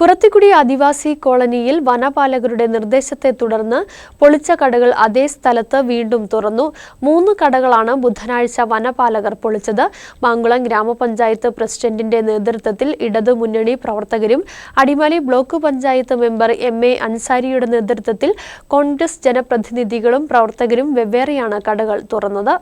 കുറത്തിക്കുടി ആദിവാസി കോളനിയിൽ വനപാലകരുടെ നിർദ്ദേശത്തെ തുടർന്ന് പൊളിച്ച കടകൾ അതേ സ്ഥലത്ത് വീണ്ടും തുറന്നു. മൂന്ന് കടകളാണ് ബുധനാഴ്ച വനപാലകർ പൊളിച്ചത്. മാങ്കുളം ഗ്രാമപഞ്ചായത്ത് പ്രസിഡന്റിന്റെ നേതൃത്വത്തിൽ ഇടതുമുന്നണി പ്രവർത്തകരും Adimali block panchayat member M A അൻസാരിയുടെ നേതൃത്വത്തിൽ കോൺഗ്രസ് ജനപ്രതിനിധികളും പ്രവർത്തകരും വെവ്വേറെയാണ് കടകൾ തുറന്നത്.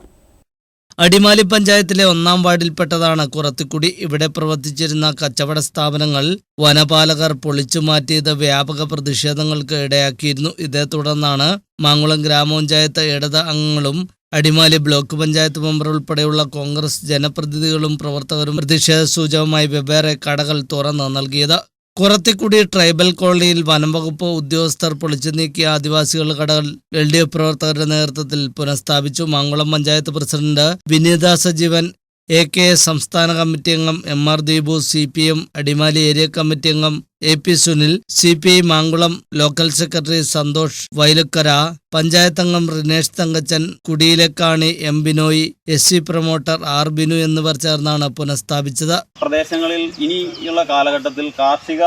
അടിമാലി പഞ്ചായത്തിലെ ഒന്നാം വാർഡിൽപ്പെട്ടതാണ് കുറത്തിക്കുടി. ഇവിടെ പ്രവർത്തിച്ചിരുന്ന കച്ചവട സ്ഥാപനങ്ങൾ വനപാലകർ പൊളിച്ചു മാറ്റിയത് വ്യാപക പ്രതിഷേധങ്ങൾക്ക് ഇടയാക്കിയിരുന്നു. ഇതേ തുടർന്നാണ് മാങ്കുളം ഗ്രാമപഞ്ചായത്ത് ഇടത് അംഗങ്ങളും അടിമാലി ബ്ലോക്ക് പഞ്ചായത്ത് മെമ്പർ ഉൾപ്പെടെയുള്ള കോൺഗ്രസ് ജനപ്രതിനിധികളും പ്രവർത്തകരും പ്രതിഷേധ സൂചകമായി വെവ്വേറെ കടകൾ തുറന്ന് നൽകിയത്. കുറത്തിക്കുടി ട്രൈബൽ കോളനിയിൽ വനംവകുപ്പ് ഉദ്യോഗസ്ഥർ പൊളിച്ചു നീക്കിയ ആദിവാസികളുടെ കടകൾ എൽ ഡി എഫ് പ്രവർത്തകരുടെ നേതൃത്വത്തിൽ പുനഃസ്ഥാപിച്ചു. Mangalam panchayat president Vineetha Sajeevan A K സംസ്ഥാന കമ്മിറ്റി അംഗം M R Deepu C P M Adimali area committee അംഗം A P Sunil C P I Mankulam local secretary Santhosh Vailakkara panchayat അംഗം Rinesh Thankachan Kudiyilakkani M Binoy S C promoter R Binu എന്നിവർ ചേർന്നാണ് പുനഃസ്ഥാപിച്ചത്. പ്രദേശങ്ങളിൽ ഇനിയുള്ള കാലഘട്ടത്തിൽ കാർഷിക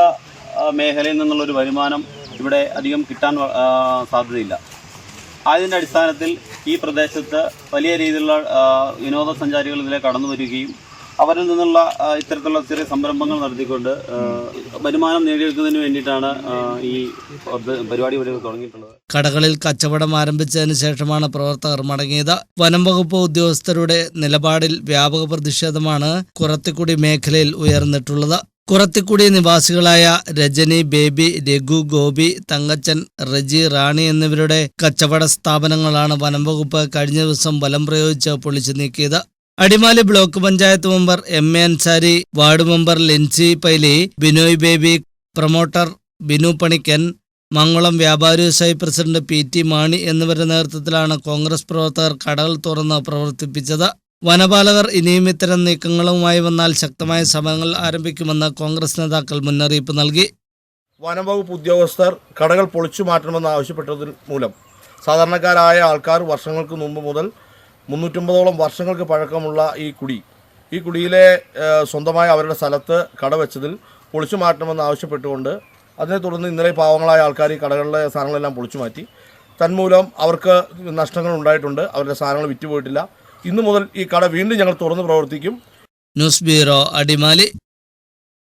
മേഖലയിൽ നിന്നുള്ള ഒരു വരുമാനം ഇവിടെ അധികം കിട്ടാൻ സാധ്യതയില്ല. അതിന്റെ അടിസ്ഥാനത്തിൽ ഈ പ്രദേശത്ത് വലിയ രീതിയിലുള്ള വിനോദസഞ്ചാരികൾ ഇതിലെ കടന്നു വരികയും അവരിൽ നിന്നുള്ള ഇത്തരത്തിലുള്ള ചെറിയ സംരംഭങ്ങൾ നടത്തിക്കൊണ്ട് വരുമാനം നേടിയെടുക്കുന്നതിന് വേണ്ടിയിട്ടാണ് ഈ പരിപാടി ഇവിടെ തുടങ്ങിയിട്ടുള്ളത്. കടകളിൽ കച്ചവടം ആരംഭിച്ചതിന് ശേഷമാണ് പ്രവർത്തകർ മടങ്ങിയത്. വനം വകുപ്പ് ഉദ്യോഗസ്ഥരുടെ നിലപാടിൽ വ്യാപക പ്രതിഷേധമാണ് കുറത്തിക്കുടി മേഖലയിൽ ഉയർന്നിട്ടുള്ളത്. കുറത്തിക്കുടി നിവാസികളായ രജനി ബേബി രഘു ഗോപി തങ്കച്ചൻ റജി റാണി എന്നിവരുടെ കച്ചവട സ്ഥാപനങ്ങളാണ് വനം വകുപ്പ് കഴിഞ്ഞ ദിവസം ബലം പ്രയോഗിച്ച് പൊളിച്ചു നീക്കിയത്. Adimali block panchayat member M A Ansari ward member Lincy Paily Binoy Baby promoter Binu Panikkan Mangalam വ്യാപാരി വ്യവസായി പ്രസിഡന്റ് പി ടി മാണി എന്നിവരുടെ നേതൃത്വത്തിലാണ് കോൺഗ്രസ് പ്രവർത്തകർ കടകൾ തുറന്ന് പ്രവർത്തിപ്പിച്ചത്. വനപാലകർ ഇനിയും ഇത്തരം നീക്കങ്ങളുമായി വന്നാൽ ശക്തമായ സമരങ്ങൾ ആരംഭിക്കുമെന്ന് കോൺഗ്രസ് നേതാക്കൾ മുന്നറിയിപ്പ് നൽകി. വനംവകുപ്പ് ഉദ്യോഗസ്ഥർ കടകൾ പൊളിച്ചു മാറ്റണമെന്ന് ആവശ്യപ്പെട്ടതിന് മൂലം സാധാരണക്കാരായ ആൾക്കാർ വർഷങ്ങൾക്ക് മുമ്പ് മുതൽ മുന്നൂറ്റമ്പതോളം വർഷങ്ങൾക്ക് പഴക്കമുള്ള ഈ കുടി ഈ കുടിയിലെ സ്വന്തമായി അവരുടെ സ്ഥലത്ത് കട വെച്ചതിൽ പൊളിച്ചു മാറ്റണമെന്ന് ആവശ്യപ്പെട്ടുകൊണ്ട് അതിനെ തുടർന്ന് ഇന്നലെ പാവങ്ങളായ ആൾക്കാർ ഈ കടകളിലെ സാധനങ്ങളെല്ലാം പൊളിച്ചു മാറ്റി. തന്മൂലം അവർക്ക് നഷ്ടങ്ങൾ ഉണ്ടായിട്ടുണ്ട്. അവരുടെ സാധനങ്ങൾ വിറ്റുപോയിട്ടില്ല. ഇന്നു മുതൽ ഈ കട വീണ്ടും ഞങ്ങൾ തുറന്ന് പ്രവർത്തിക്കും. News bureau Adimali.